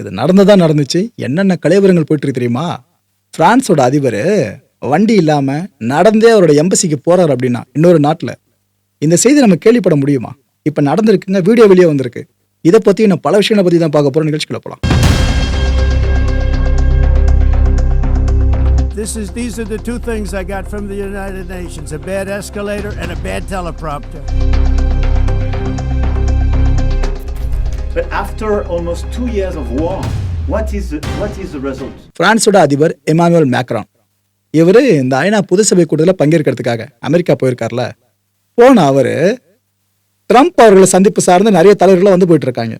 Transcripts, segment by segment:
இது நடந்ததா நடந்துச்சு. என்னென்ன கலைவரங்கள் போயிட்டு தெரியுமா? பிரான்ஸோட அதிபர் வண்டி இல்லாம நடந்தே அவரோட எம்பசிக்கு போறாரு அப்படின்னா இன்னொரு நாட்டில். இந்த செய்தி நம்ம கேள்விப்பட முடியுமா? இப்ப நடந்திருக்குங்க வீடியோ வெளியே வந்திருக்கு. இதை பத்தி நான் பல விஷயங்களை பத்தி தான் பார்க்க போறோம். நிகழ்ச்சிக்குள்ள போலாம். This is these are the two things I got from the United Nations: a bad escalator and a bad teleprompter. பிரான்ஸோட அதிபர் எமானுவல் மேக்ரான். இவர் இந்த ஐநா பொது சபை கூட்டத்தில் பங்கேற்கிறதுக்காக அமெரிக்கா போயிருக்கார்ல. போன அவர் ட்ரம்ப் அவர்களை சந்திப்பு சார்ந்து நிறைய தலைவர்களும் வந்து போயிட்டு இருக்காங்க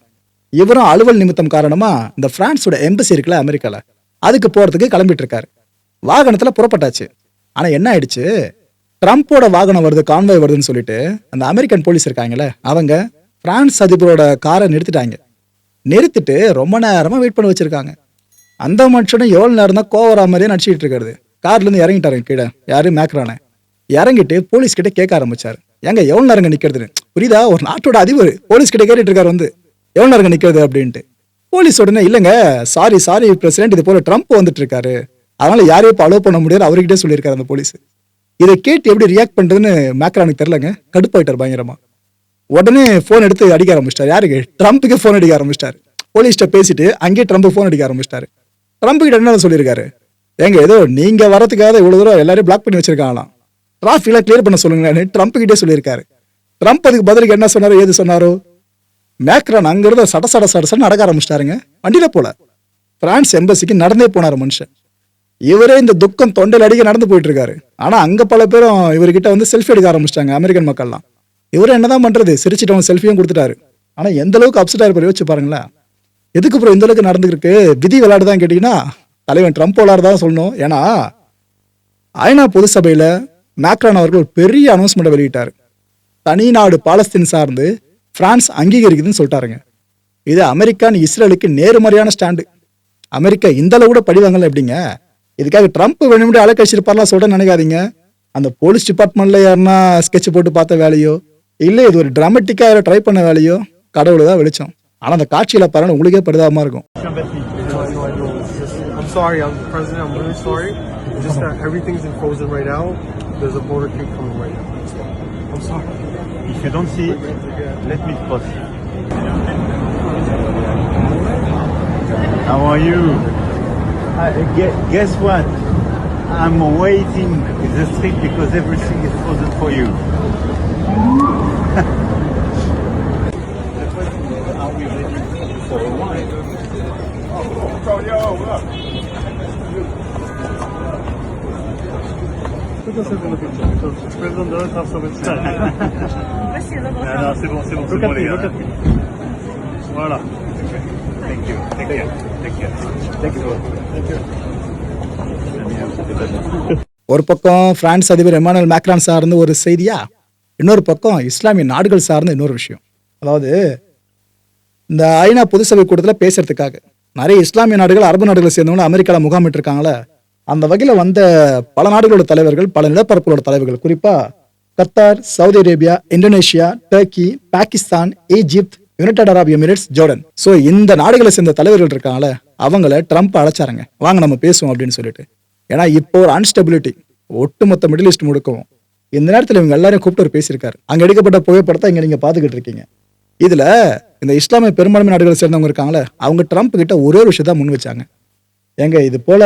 இவரும் அலுவல் நிமித்தம் காரணமா இந்த பிரான்ஸோட எம்பசி இருக்குல்ல அமெரிக்கால அதுக்கு போறதுக்கு கிளம்பிட்டு இருக்காரு வாகனத்துல புறப்பட்டாச்சு. ஆனா என்ன ஆயிடுச்சு? ட்ரம்ப்போட வாகனம் வருது கான்வாய் வருதுன்னு சொல்லிட்டு அந்த அமெரிக்கன் போலீஸ் இருக்காங்கல்ல அவங்க பிரான்ஸ் அதிபரோட காரை நிறுத்திட்டாங்க. நிறுத்திட்டு ரொம்ப நேரமா வெயிட் பண்ண வச்சிருக்காங்க. அந்த மனுஷனும் எவ்வளவு நேரம் தான் கோவரா மாதிரியே நடிச்சிட்டு இருக்காரு கார்ல இருந்து இறங்கிட்டாருங்க கீழே. யாரும் மேக்ரானே. இறங்கிட்டு போலீஸ் கிட்ட கேட்க ஆரம்பிச்சார். ஏங்க எவ்வளவு நேரங்க நிற்கிறதுன்னு புரியுதா? ஒரு நாட்டோட அதிபர். போலீஸ் கிட்ட கேட்டுட்டு இருக்காரு வந்து. எவ்வளவு நேரங்க நிக்கிறது அப்படின்ட்டு. போலீஸ் உடனே இல்லைங்க சாரி சாரி பிரசிடென்ட் இது போல ட்ரம்ப் வந்துட்டு இருக்காரு. அதனால யாரையும் இப்போ அலோவ் பண்ண முடியாது அவர்கிட்டே சொல்லியிருக்காரு அந்த போலீஸ் இதை கேட்டு எப்படி ரியாக்ட் பண்றதுன்னு மேக்ரானுக்கு தெரியலங்க. கடுப்பாயிட்டார் பயங்கரமா. உடனே ஃபோன் எடுத்து அடிக்க ஆரம்பிச்சிட்டார். யாருக்கு? ட்ரம்ப்புக்கு ஃபோன் அடிக்க ஆரம்பிச்சிட்டாரு. போலீஸ்கிட்ட பேசிட்டு அங்கேயே ட்ரம்ப் ஃபோன் அடிக்க ஆரம்பிச்சிட்டாரு. ட்ரம்ப் கிட்ட என்ன சொல்லியிருக்காரு? ஏங்க ஏதோ நீங்க வரதுக்காக இவ்வளவு தூரம் எல்லாரையும் பிளாக் பண்ணி வச்சிருக்காங்களாம். டிராஃபிக்லாம் கிளியர் பண்ண சொல்லுங்கன்னு ட்ரம்ப் கிட்டே சொல்லியிருக்காரு. ட்ரம்ப் அதுக்கு பதிலுக்கு என்ன சொன்னாரோ? ஏது சொன்னாரோ? மேக்ரான் அங்கிருந்த சட சட சட சட நடக்க ஆரம்பிச்சிட்டாருங்க. வண்டியில போல. பிரான்ஸ் எம்பசிக்கு நடந்தே போனார் மனுஷன். இவரே இந்த துக்கம் தொண்டையில் அடிக்க நடந்து போயிட்டு இருக்காரு. ஆனா அங்க பல பேரும் இவர்கிட்ட வந்து செல்ஃபி எடுக்க ஆரம்பிச்சிட்டாங்க அமெரிக்கன் மக்கள்லாம். இவரும் என்னதான் பண்றது? சிரிச்சிட்டு அவன் செல்ஃபியும் கொடுத்துட்டாரு. ஆனா எந்த அளவுக்கு அப்செட் ஆயிருப்பாரு யோசிச்சு பாருங்களேன். எதுக்கு அப்புறம் இந்த அளவுக்கு நடந்துருக்கு விதி விளையாடுதான் கேட்டீங்கன்னா தலைவன் ட்ரம்ப் விளையாடுதான் சொல்லணும். ஏன்னா ஐநா பொது சபையில மேக்ரான் அவர்கள் ஒரு பெரிய அனௌன்ஸ்மெண்ட் வெளியிட்டார். தனி நாடு பாலஸ்தீன் சார்ந்து பிரான்ஸ் அங்கீகரிக்குதுன்னு சொல்லிட்டாருங்க. இது அமெரிக்கான்னு இஸ்ரேலுக்கு நேர்மறையான ஸ்டாண்டு. அமெரிக்கா இந்த அளவு கூட படிவாங்கல்ல எப்படிங்க? இதுக்காக ட்ரம்ப் வேணும்னு அலைக்கழிச்சிருப்பார்லாம் சொல்ல நினைக்காதீங்க. அந்த போலீஸ் டிபார்ட்மெண்ட்ல யாருன்னா ஸ்கெட்ச் போட்டு பார்த்த வேலையோ இல்லை இது ஒரு டிராமட்டிக்கா ட்ரை பண்ண வேலையோ கடவுள் தான் வெளிச்சம் ஆனா அந்த காட்சியில பாருங்க உங்களுக்கே பரிதாபமா இருக்கும் I'm sorry, I'm president. I'm really sorry. It's just that everything's in frozen right now. There's a border creep coming right now. I'm sorry. If you don't see let me cross. How are you? Uh, guess, guess what? I'm waiting in the street because everything is frozen for you. Are we ready for a while? Put yourself in the picture because President doesn't have so much time. Non, non, c'est bon, c'est bon, c'est Look bon at les me, gars. look at me. Voilà. Thank you. Take care. Take care. Thank you. Thank you. ஒரு பக்கம் France அதிபர் Emmanuel Macron சார்ந்து ஒரு செய்தியா? இன்னொரு பக்கம் இஸ்லாமிய நாடுகள் சார்ந்த இன்னொரு விஷயம். அதாவது இந்த ஐநா பொது சபை கூட்டத்தில் பேசுறதுக்காக. நிறைய இஸ்லாமிய நாடுகள் அரபு நாடுகளை சேர்ந்தவங்க அமெரிக்காவில் முகாமிட்டு இருக்காங்களே அந்த வகையில் வந்த பல நாடுகளோட தலைவர்கள் பல நிலப்பரப்புகளோட தலைவர்கள். குறிப்பாக Qatar Saudi Arabia Indonesia Turkey Pakistan Egypt United Arab Emirates Jordan. So இந்த நாடுகளை சேர்ந்த தலைவர்கள் இருக்காங்களே அவங்கள ட்ரம்ப் அழைச்சாருங்க. வாங்க நம்ம பேசுவோம் அப்படின்னு சொல்லிட்டு. ஏன்னா இப்போ ஒரு அன்ஸ்டபிலிட்டி ஒட்டுமொத்த மிடில் ஈஸ்ட் முடுக்கவும் இந்த நேரத்தில் இவங்க எல்லாரையும் கூப்பிட்டு ஒரு பேசியிருக்காரு. அங்கே எடுக்கப்பட்ட புகைப்படத்தை இங்கே நீங்கள் பார்த்துக்கிட்டு இருக்கீங்க. இதில் இந்த இஸ்லாமிய பெரும்பான்மை நாடுகளை சேர்ந்தவங்க இருக்காங்களே அவங்க ட்ரம்ப் கிட்ட ஒரே ஒரு விஷயத்தை முன் வச்சாங்க. ஏங்க இது போல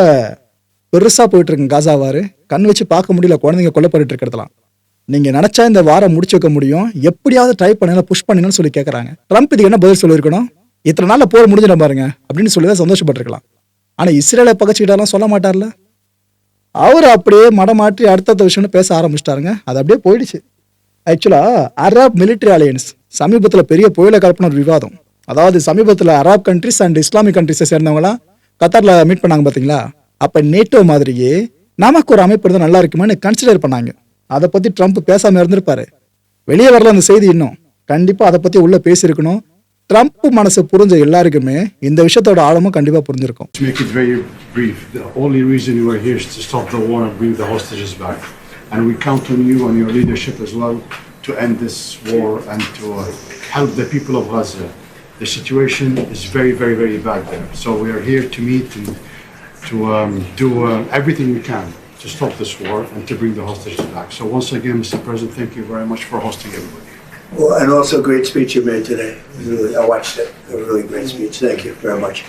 பெருசாக போயிட்டு இருக்கு காசாவாரு கண் வச்சு பார்க்க முடியல குழந்தைங்க கொல்லப்பட்டு இருக்கிறதெல்லாம் நீங்க நினைச்சா இந்த வாரம் முடிச்சு வைக்க முடியும். எப்படியாவது ட்ரை பண்ணல புஷ் பண்ணுங்கன்னு சொல்லி கேட்கறாங்க ட்ரம்ப் இதுக்கு என்ன பதில் சொல்லியிருக்கணும்? இத்தனை நாளில் போர் முடிஞ்சிட பாருங்க அப்படின்னு சொல்லி தான் சந்தோஷப்பட்டிருக்கலாம். ஆனா இஸ்ரேலை பகச்சுக்கிட்டாலாம் சொல்ல மாட்டார்ல? அவர் அப்படியே மடமாற்றி அடுத்தடுத்த விஷயம்னு பேச ஆரம்பிச்சிட்டாருங்க. அது அப்படியே போயிடுச்சு. ஆக்சுவலாக அராப் மிலிட்டரி அலையன்ஸ் சமீபத்தில் பெரிய புயலை கலப்பின ஒரு விவாதம். அதாவது சமீபத்தில் அராப் கண்ட்ரிஸ் அண்ட் இஸ்லாமிக் கண்ட்ரிஸை சேர்ந்தவங்களாம் கத்தாரில் மீட் பண்ணாங்க பார்த்தீங்களா அப்போ நேட்டோ மாதிரியே நமக்கு ஒரு அமைப்பு இருந்தால் நல்லா இருக்குமான்னு கன்சிடர் பண்ணாங்க. அதை பற்றி ட்ரம்ப் பேசாமல் இருந்திருப்பாரு. வெளியே வரல அந்த செய்தி இன்னும். கண்டிப்பாக அதை பற்றி உள்ளே பேசியிருக்கணும். ட்ரம்ப் மனசு புரிஞ்ச எல்லாருக்குமே இந்த விஷயத்தோட ஆழமும் கண்டிப்பா புரிஞ்சிருக்கும் To make it very brief, the only reason you are here is to stop the war and bring the hostages back. And we count on you and your leadership as well to end this war and to uh, help the people of Gaza. The situation is very, very, very bad there. So we are here to meet and to um, do uh, everything we can to stop this war and to bring the hostages back. So once again, Mr. President, thank you very much for hosting everybody. Well, and also a great speech you made today. Really, I watched it. A really great speech. Thank you very much.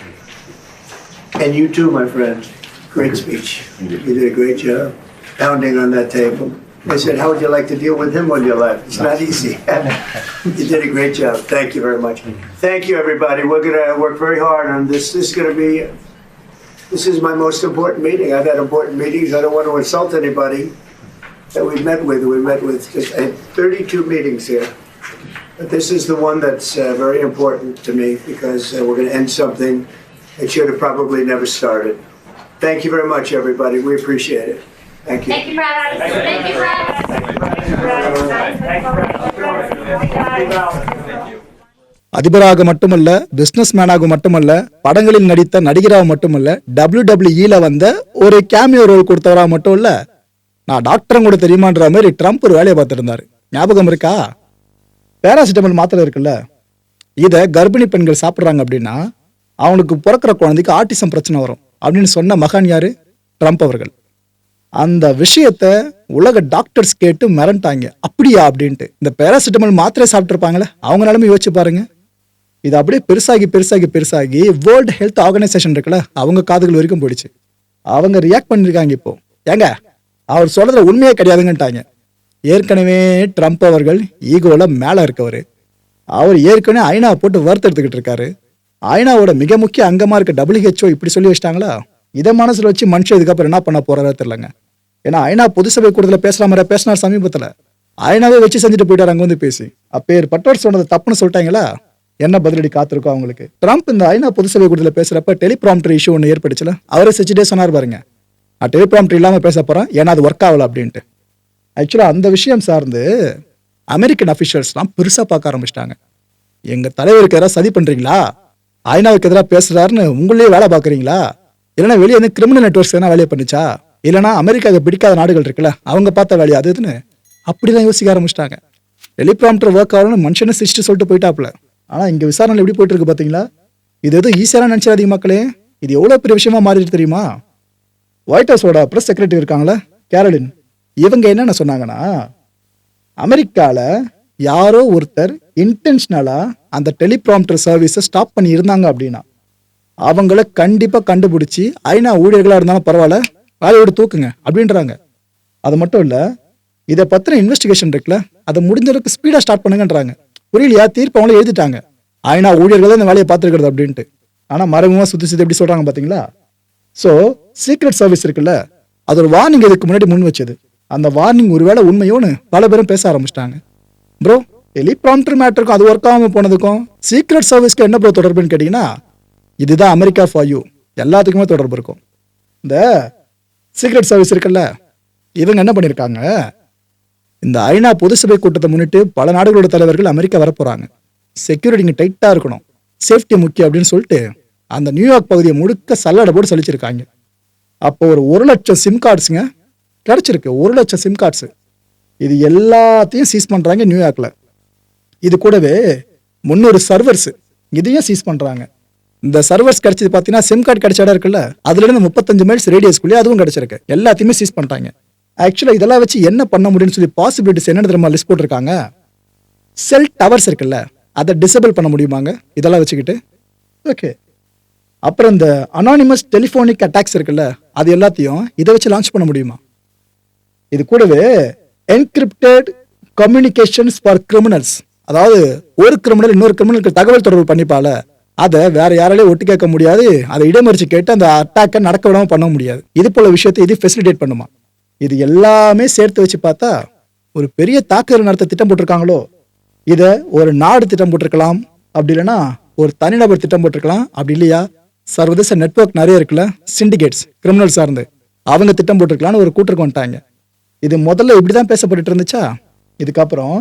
And you too, my friend. Great speech. You did a great job pounding on that table. I said, how would you like to deal with him when you left? It's not easy. you did a great job. Thank you very much. Thank you, everybody. We're going to work very hard on this. This is going to be, this is my most important meeting. I've had important meetings. I don't want to insult anybody that we've met with. We've met with, I had 32 meetings here. But this is the one that's uh, very important to me because uh, we're going to end something that should have probably never started. Thank you very much, everybody. We appreciate it. Thank you. Thank you, Brad. Thank you, Brad. அதிபராக மட்டுமல்ல business மேனாக மட்டுமல்ல படங்களில் நடித்த நடிகராக மட்டுமல்ல W டபிள்யூஇல வந்த ஒரு cameo role கொடுத்தவரா மட்டும் இல்ல நான் டாக்டரும் கூட தெரியுமான்ற மாதிரி ட்ரம்ப் ஒரு வேலையை பார்த்துட்டு இருந்தாரு ஞாபகம் இருக்கா பேராசிட்டமல் மாத்திரை இருக்குல்ல? இதை கர்ப்பிணி பெண்கள் சாப்பிட்றாங்க அப்படின்னா அவனுக்கு பிறக்கிற குழந்தைக்கு ஆட்டிசம் பிரச்சனை வரும். அப்படின்னு சொன்ன மகான் யாரு? ட்ரம்ப் அவர்கள். அந்த விஷயத்த உலக டாக்டர்ஸ் கேட்டு மிரண்டாங்க. அப்படியா அப்படின்ட்டு. இந்த பேராசிட்டமல் மாத்திரை சாப்பிட்ருப்பாங்களே அவங்க நிலமே யோசிச்சு பாருங்க. இது அப்படியே பெருசாகி பெருசாகி பெருசாகி வேர்ல்டு ஹெல்த் ஆர்கனைசேஷன் இருக்குல்ல அவங்க காதுகள் வரைக்கும் போயிடுச்சு. அவங்க ரியாக்ட் பண்ணியிருக்காங்க இப்போ. ஏங்க அவர் சொல்றதுல உண்மையே கிடையாதுங்கன்ட்டாங்க. ஏற்கனவே ட்ரம்ப் அவர்கள் ஈகோவில் மேலே இருக்கவர். அவர் ஏற்கனவே ஐநா போட்டு வறுத்தெடுத்துக்கிட்டு இருக்காரு. ஐநாவோட மிக முக்கிய அங்கமாக இருக்க டபிள்யூஹெச்ஓ இப்படி சொல்லி வச்சிட்டாங்களா? இதை மனசில் வச்சு மனுஷன் இதுக்கப்புறம் என்ன பண்ண போகிறாரோ தெரியலங்க. ஏன்னா ஐநா பொது சபை கூட்டத்தில் பேசுற மாதிரி பேசினார் சமீபத்தில். ஐநாவே வச்சு செஞ்சுட்டு போயிட்டார் அங்கே வந்து பேசி. அப்பேற்பட்டவர் சொன்னது தப்புன்னு சொல்லிட்டாங்களா? என்ன பதிலடி காத்திருக்கோம் அவங்களுக்கு? ட்ரம்ப் இந்த ஐநா பொதுசபை கூட்டத்தில் பேசுகிறப்ப டெலிபிராம்டர் இஷ்யூ ஒன்று ஏற்பட்டுச்சுல. அவரே செஞ்சுட்டே சொன்னார் பாருங்க. நான் டெலிப்ராம்டர் இல்லாமல் பேச போகிறேன் ஏன்னா அது ஒர்க் ஆகல அப்படின்ட்டு. ஆக்சுவலாக அந்த விஷயம் சார்ந்து அமெரிக்கன் அஃபிஷியல்ஸ்லாம் பெருசாக பார்க்க ஆரம்பிச்சிட்டாங்க. எங்கள் தலைவருக்கு யாராவது சதி பண்ணுறீங்களா ஐநாவுக்கு எதிராக பேசுகிறாருன்னு உங்களே வேலை பார்க்குறீங்களா? இல்லைன்னா வெளியே வந்து கிரிமினல் நெட்ஒர்க்ஸ் எதனா வேலையை பண்ணுச்சா? இல்லைனா அமெரிக்காவை பிடிக்காத நாடுகள் இருக்குல்ல அவங்க பார்த்த வேலையா அது இதுன்னு அப்படி தான் யோசிக்க ஆரம்பிச்சிட்டாங்க. டெலிபிராம்டர் ஒர்க் ஆகணும்னு மனுஷனை சிரிச்சு சொல்லிட்டு போயிட்டாப்ல ஆனால் இங்கே விசாரணை எப்படி போயிட்டு இருக்கு பார்த்தீங்களா இது எதுவும் ஈஸியான நினச்சிடாதீங்க மக்களே. இது எவ்வளோ பெரிய விஷயமா மாறிட்டு தெரியுமா? ஒயிட் ஹவுஸோட ப்ரெஸ் செக்ரட்டரி இருக்காங்களே கேரளின் இவங்க என்னென்ன சொன்னாங்கன்னா அமெரிக்காவில் யாரோ ஒருத்தர் இன்டென்ஷனலாக அந்த டெலிப்ராம்டர் சர்வீஸை ஸ்டாப் பண்ணி இருந்தாங்க அப்படின்னா அவங்கள கண்டிப்பாக கண்டுபிடிச்சி ஐநா ஊழியர்களாக இருந்தாலும் பரவாயில்ல வேலையோடு தூக்குங்க அப்படின்றாங்க. அது மட்டும் இல்லை இதை பற்றின இன்வெஸ்டிகேஷன் இருக்குல்ல அதை முடிஞ்ச அளவுக்கு ஸ்டார்ட் பண்ணுங்கன்றாங்க. புரியலையா? தீர்ப்பு அவங்களே எழுதிட்டாங்க. ஐநா ஊழியர்கள் தான் இந்த வேலையை பார்த்துருக்கிறது அப்படின்ட்டு. ஆனால் மறைமுகமாக சுற்றி சுற்றி எப்படி சொல்கிறாங்க பார்த்தீங்களா ஸோ சீக்ரெட் சர்வீஸ் இருக்குல்ல அது ஒரு வார்னிங் இதுக்கு முன்னாடி முன் வச்சது. அந்த வார்னிங் ஒருவேளை உண்மையோன்னு பல பேரும் பேச ஆரம்பிச்சிட்டாங்க. ப்ரோ டெலிப்ராம்டர் மேட்டருக்கும் அது ஒர்க் ஆகாம போனதுக்கும் சீக்ரெட் சர்வீஸ்க்கு என்ன ப்ரோ தொடர்புன்னு கேட்டிங்கன்னா இதுதான் அமெரிக்கா ஃபார் யூ எல்லாத்துக்குமே தொடர்பு இருக்கும். இந்த சீக்ரெட் சர்வீஸ் இருக்குல்ல இவங்க என்ன பண்ணியிருக்காங்க இந்த ஐநா பொது சபை கூட்டத்தை முன்னிட்டு பல நாடுகளோட தலைவர்கள் அமெரிக்கா வரப்போகிறாங்க செக்யூரிட்டிங்க டைட்டாக இருக்கணும். சேஃப்டி முக்கியம் அப்படின்னு சொல்லிட்டு அந்த நியூயார்க் பகுதியை முழுக்க சல்லடை போட்டு சலிச்சிருக்காங்க. அப்போ ஒரு ஒரு லட்சம் சிம் கார்ட்ஸுங்க கிடச்சிருக்கு. ஒரு லட்சம் சிம் கார்ட்ஸு இது எல்லாத்தையும் சீஸ் பண்ணுறாங்க நியூயார்க்கில் இது கூடவே முந்நூறு சர்வர்ஸு இதையும் சீஸ் பண்ணுறாங்க இந்த சர்வர்ஸ் கிடைச்சது பார்த்தீங்கன்னா சிம் கார்டு கிடைச்ச இடம் இருக்குல்ல அதுலேருந்து முப்பத்தஞ்சு மைல்ஸ் ரேடியஸ்குள்ளேயே அதுவும் கிடச்சிருக்கு. எல்லாத்தையுமே சீஸ் பண்ணிட்டாங்க. ஆக்சுவலாக இதெல்லாம் வச்சு என்ன பண்ண முடியும்னு சொல்லி பாசிபிலிட்டிஸ் என்ன தெரியுமா? லிஸ்ட் போட்டிருக்காங்க. செல் டவர்ஸ் இருக்குல்ல அதை டிசபிள் பண்ண முடியுமாங்க? இதெல்லாம் வச்சுக்கிட்டு. ஓகே அப்புறம் இந்த அனானிமஸ் டெலிஃபோனிக் அட்டாக்ஸ் இருக்குல்ல அது எல்லாத்தையும் இதை வச்சு லான்ச் பண்ண முடியுமா? இது கூடவே என்கிரிப்டட் கம்யூனிகேஷன்ஸ் ஃபார் கிரிமினல்ஸ் அதாவது ஒரு கிரிமினல் இன்னொரு கிரிமினலுக்கு தகவல் தொடர்பு பண்ணிப்பால அதை வேற யாராலையும் ஒட்டு கேட்க முடியாது. அதை இடமறிச்சு கேட்டு அந்த அட்டாக்கை நடக்க விடாமல் பண்ண முடியாது. இது போல விஷயத்தை இது ஃபெசிலிட்டேட் பண்ணுமா? இது எல்லாமே சேர்த்து வச்சு பார்த்தா ஒரு பெரிய தாக்குதல் நடத்த திட்டம் போட்டிருக்காங்களோ? இதை ஒரு நாடு திட்டம் போட்டிருக்கலாம். அப்படி இல்லைன்னா ஒரு தனிநபர் திட்டம் போட்டிருக்கலாம். அப்படி இல்லையா? சர்வதேச நெட்வொர்க் நிறைய இருக்குல்ல சிண்டிகேட்ஸ் கிரிமினல் சார்ந்து. அவங்க திட்டம் போட்டிருக்கலாம்னு ஒரு கூட்டுக்கு வந்துட்டாங்க. இது முதல்ல இப்படி தான் பேசப்பட்டுட்டு இருந்துச்சா? இதுக்கப்புறம்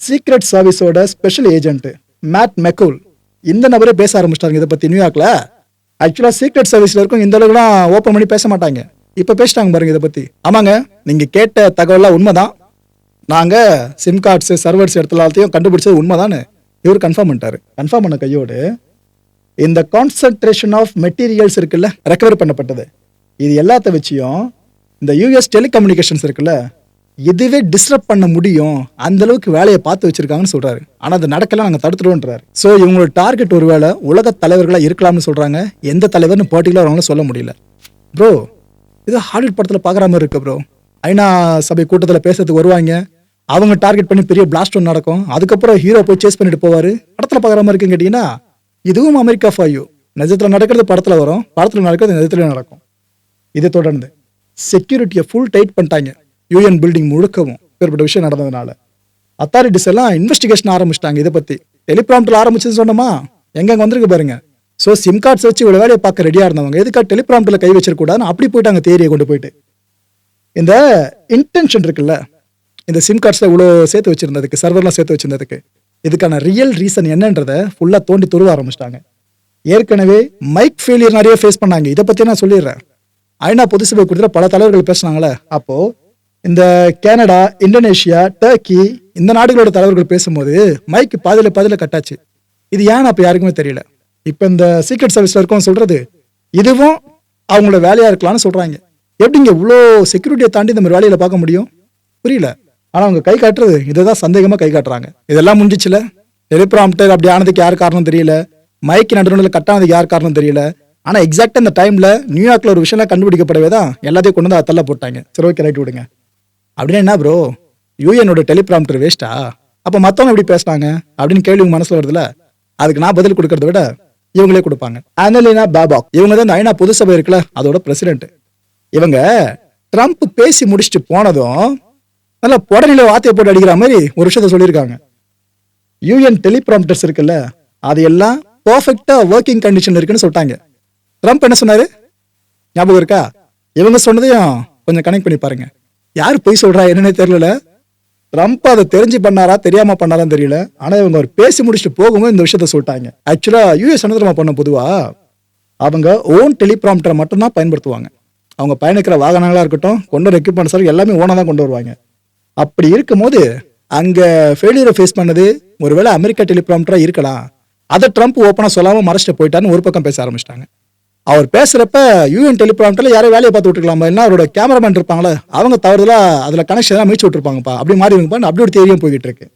சீக்ரெட் சர்வீஸோட ஸ்பெஷல் ஏஜென்ட் மேட் மெக்கூல் இந்த நபரே பேச ஆரம்பிச்சிட்டாங்க இதை பற்றி நியூயார்க்கில் ஆக்சுவலாக சீக்ரெட் சர்வீஸில் இருக்கும் இந்த அளவுக்குலாம் ஓப்பன் பண்ணி பேச மாட்டாங்க. இப்போ பேசிட்டாங்க பாருங்க இதை பற்றி ஆமாங்க நீங்கள் கேட்ட தகவலாம் உண்மைதான். நாங்கள் சிம் கார்ட்ஸு சர்வர்ஸ் இடத்துல எல்லாத்தையும் கண்டுபிடிச்சது உண்மைதானே இவர் கன்ஃபார்ம் பண்ணிட்டாரு. கன்ஃபார்ம் பண்ண கையோடு இந்த கான்சென்ட்ரேஷன் ஆஃப் மெட்டீரியல்ஸ் இருக்குல்ல ரெக்கவர் பண்ணப்பட்டது. இது எல்லாத்த வச்சியும் இந்த யூஎஸ் டெலிகம்யூனிகேஷன்ஸ் இருக்குல்ல எதுவே டிஸ்டர்ப் பண்ண முடியும் அந்த அளவுக்கு வேலையை பார்த்து வச்சிருக்காங்கன்னு சொல்றாரு. ஆனா அது நடக்கல நாங்க தடுத்துருவோன்றாரு. சோ இவங்களோட டார்கெட் ஒருவேளை உலக தலைவர்களா இருக்கலாம்னு சொல்றாங்க எந்த தலைவர்னு பர்டிகுலர் அவங்களும் சொல்ல முடியல. ப்ரோ இது ஹாலிவுட் படத்துல பாக்குற மாதிரி இருக்கு ப்ரோ ஐநா சபை கூட்டத்துல பேசுறதுக்கு வருவாங்க அவங்க டார்கெட் பண்ணி பெரிய பிளாஸ்ட் ஒன்று நடக்கும் அதுக்கப்புறம் ஹீரோ போய் சேஸ் பண்ணிட்டு போவாரு. படத்துல பாக்குற மாதிரி இருக்குன்னு கேட்டீங்கன்னா இதுவும் அமெரிக்கா ஃபாயு நிஜத்துல நடக்கிறது படத்துல வரும் படத்துல நடக்கிறது நிஜத்துல நடக்கும். இதை தொடர்ந்து. செக்யூரிட்டியை ஃபுல் டைட் பண்ணிட்டாங்க. யூஎன் பில்டிங் முழுக்கவும் இப்பேற்பட்ட விஷயம் நடந்ததுனால. அத்தாரிட்டிஸ் எல்லாம் இன்வெஸ்டிகேஷன் ஆரம்பிச்சிட்டாங்க இதை பற்றி டெலிபிராம்டில் ஆரம்பிச்சதுன்னு சொன்னோமா? எங்கெங்க வந்திருக்கு பாருங்க. ஸோ சிம் கார்ட்ஸ் வச்சு இவ்வளோ வேலையை பார்க்க ரெடியாக இருந்தவங்க எதுக்காக டெலிபிராம்டில் கை வச்சிருக்கூடாதுன்னு அப்படி போயிட்டாங்க தேரியை கொண்டு போயிட்டு. இந்த இன்டென்ஷன் இருக்குல்ல இந்த சிம் கார்ட்ஸில் இவ்வளோ சேர்த்து வச்சிருந்ததுக்கு சர்வர்லாம் சேர்த்து வச்சிருந்ததுக்கு இதுக்கான ரியல் ரீசன் என்னன்றதை ஃபுல்லாக தோண்டி துருவ ஆரம்பிச்சிட்டாங்க. ஏற்கனவே மைக் ஃபெயிலியர் நிறைய ஃபேஸ் பண்ணாங்க. இதை பற்றி நான் சொல்லிடுறேன். ஐநா பொது சபை பல தலைவர்கள் பேசினாங்களே. அப்போ இந்த கனடா இந்தோனேஷியா டர்க்கி இந்த நாடுகளோட தலைவர்கள் பேசும்போது மைக் பாதியில பாதியில கட்டாச்சு இது ஏன்னு அப்ப யாருக்குமே தெரியல? இப்ப இந்த சீக்ரெட் சர்வீஸ்ல இருக்கவங்க சொல்றது இதுவும் அவங்களோட வேலையா இருக்கலாம்னு சொல்றாங்க. எப்படிங்க இவ்வளோ செக்யூரிட்டியை தாண்டி இந்த மாதிரி வேலையில பார்க்க முடியும்? புரியல. ஆனா அவங்க கை காட்டுறது இதுதான் சந்தேகமா கை காட்டுறாங்க. இதெல்லாம் முடிஞ்சிச்சுல டெலிபிராம்டர் அப்படி ஆனதுக்கு யார் காரணம் தெரியல? மைக்கு நடுநடுவில் கட்டானதுக்கு யார் காரணம் தெரியல? ஆனா எக்ஸாக்டா இந்த டைம்ல நியூயார்க்ல ஒரு விஷயம்லாம் கண்டுபிடிக்கப்படவே தான் எல்லாத்தையும் கொண்டு வந்து அதை தள்ள போட்டாங்க. சரி ஓகே ரைட் விடுங்க. அப்படின்னா என்ன ப்ரோ யூஎனோட டெலிபிராம்டர் வேஸ்டா அப்ப மத்தவங்க எப்படி பேசுனாங்க? அப்படின்னு கேள்வி உங்க மனசுல வருதுல அதுக்கு நான் பதில் கொடுக்கறத விட இவங்களே கொடுப்பாங்க. அனலினா பாபாக் இவங்க தான் இந்த ஐநா பொது சபை இருக்குல்ல அதோட பிரசிடென்ட் இவங்க ட்ரம்ப் பேசி முடிச்சுட்டு போனதும் நல்லா புடனில வார்த்தையை போட்டு அடிக்கிற மாதிரி ஒரு விஷயத்த சொல்லியிருக்காங்க. யூஎன் டெலிபிராம்டர்ஸ் இருக்குல்ல அது எல்லாம் பர்ஃபெக்டா ஒர்க்கிங் கண்டிஷன் இருக்குன்னு சொல்லிட்டாங்க. ட்ரம்ப் என்ன சொன்னாரு? ஞாபகம் இருக்கா? இவங்க சொன்னதையும் கொஞ்சம் கனெக்ட் பண்ணி பாருங்க. யார் பொய் சொல்றா என்னன்னே தெரியல. ட்ரம்ப் அதை தெரிஞ்சு பண்ணாரா தெரியாம பண்ணாரான்னு தெரியல. ஆனா இவங்க ஒரு பேசி முடிச்சுட்டு போகும்போது இந்த விஷயத்த சொல்லிட்டாங்க. ஆக்சுவலா யூஎஸ் என்ன பண்ண பொதுவா? அவங்க ஓன் டெலிபிராம்டரை மட்டும்தான் பயன்படுத்துவாங்க. அவங்க பயணிக்கிற வாகனங்களா இருக்கட்டும் கொண்டு வர எக்யூப்மெண்ட்ஸ் எல்லாமே ஓனா தான் கொண்டு வருவாங்க. அப்படி இருக்கும்போது அங்க ஃபெயிலியரை ஃபேஸ் பண்ணது ஒருவேளை அமெரிக்கா டெலிபிராம்டரா இருக்கலாம். அதை ட்ரம்ப் ஓப்பனா சொல்லாம மறைச்சிட்டு போயிட்டான்னு ஒரு பக்கம் பேச ஆரம்பிச்சிட்டாங்க. அவர் பேசுறப்ப யூஎன் டெலிபிராம்டர்ல யாரையும் வேலையை பார்த்து விட்டுருக்கலாமா. என்ன அவரோட கேமராமேன் இருப்பாங்களே அவங்க தவறுதலாக அதில் கனெக்ஷன் எல்லாம் மீச்சு விட்டுருப்பாங்கப்பா. அப்படி மாறி இருப்பாங்க அப்படி ஒரு தேரியும் போய்கிட்டு இருக்கு.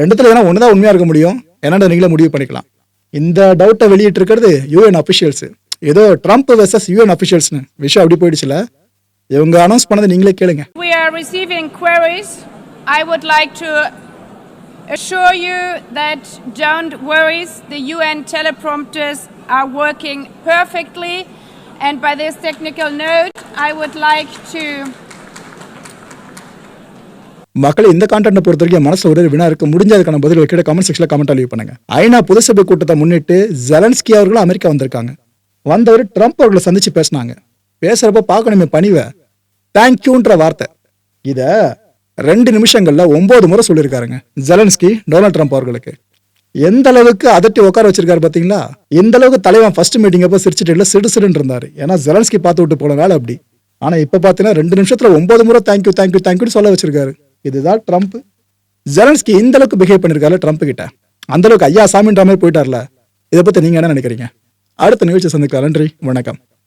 ரெண்டுத்துல ஒன்று தான் உண்மையாக இருக்க முடியும். என்னென்ன நீங்களே முடிவு பண்ணிக்கலாம். இந்த டவுட்டை வெளியிட்டு இருக்கிறது யூஎன் அபிஷியல்ஸ் ஏதோ ட்ரம்ப் வெர்சஸ் யூஎன் அஃபிஷியல்ஸ்னு விஷயம் அப்படி போயிடுச்சுல. இவங்க அனௌன்ஸ் பண்ணதை நீங்களே கேளுங்க. We are receiving queries. I would like to assure you that don't worry, the UN teleprompters are working perfectly. And by this technical note, I would like to மக்கள் இந்த content பொறுத்த வரைக்கும் மனசு ஒரு வினா இருக்கு. முடிஞ்சதுக்கான பதில் வைக்கிற கமெண்ட் செக்ஷன்ல கமெண்ட் லீவ் பண்ணுங்க. ஐநா பொதுசபை கூட்டத்தை முன்னிட்டு ஜெலன்ஸ்கி அவர்களும் அமெரிக்கா வந்திருக்காங்க. வந்தவர் ட்ரம்ப் அவர்களை சந்திச்சு பேசினாங்க. பேசுறப்ப பார்க்கணுமே பணிவை. தேங்க்யூன்ற வார்த்தை. இதை ரெண்டு நிமிஷங்களில் ஒம்பது முறை சொல்லியிருக்காருங்க. ஜெலன்ஸ்கி டொனால்ட் ட்ரம்ப் அவர்களுக்கு. எந்த அளவுக்கு அதட்டி உட்கார வச்சிருக்காரு பார்த்தீங்களா எந்த அளவுக்கு தலைவன் ஃபர்ஸ்ட் மீட்டிங் அப்போ சிரிச்சிட்டு இல்லை சிடு சிடுன்னு இருந்தார். ஏன்னா ஜெலன்ஸ்கி பார்த்து விட்டு போன வேலை அப்படி. ஆனால் இப்போ பார்த்தீங்கன்னா ரெண்டு நிமிஷத்தில் ஒம்பது முறை தேங்க்யூ தேங்க்யூ தேங்க்யூன்னு சொல்ல வச்சிருக்காரு. இதுதான் ட்ரம்ப். ஜெலன்ஸ்கி இந்த அளவுக்கு பிஹேவ் பண்ணியிருக்காரு ட்ரம்ப் கிட்ட. அந்த அளவுக்கு ஐயா சாமின்ற மாதிரி போயிட்டார்ல. இதை பற்றி நீங்கள் என்ன நினைக்கிறீங்க? அடுத்த நிகழ்ச்சி சந்திக்கலாம். நன்றி. வணக்கம்.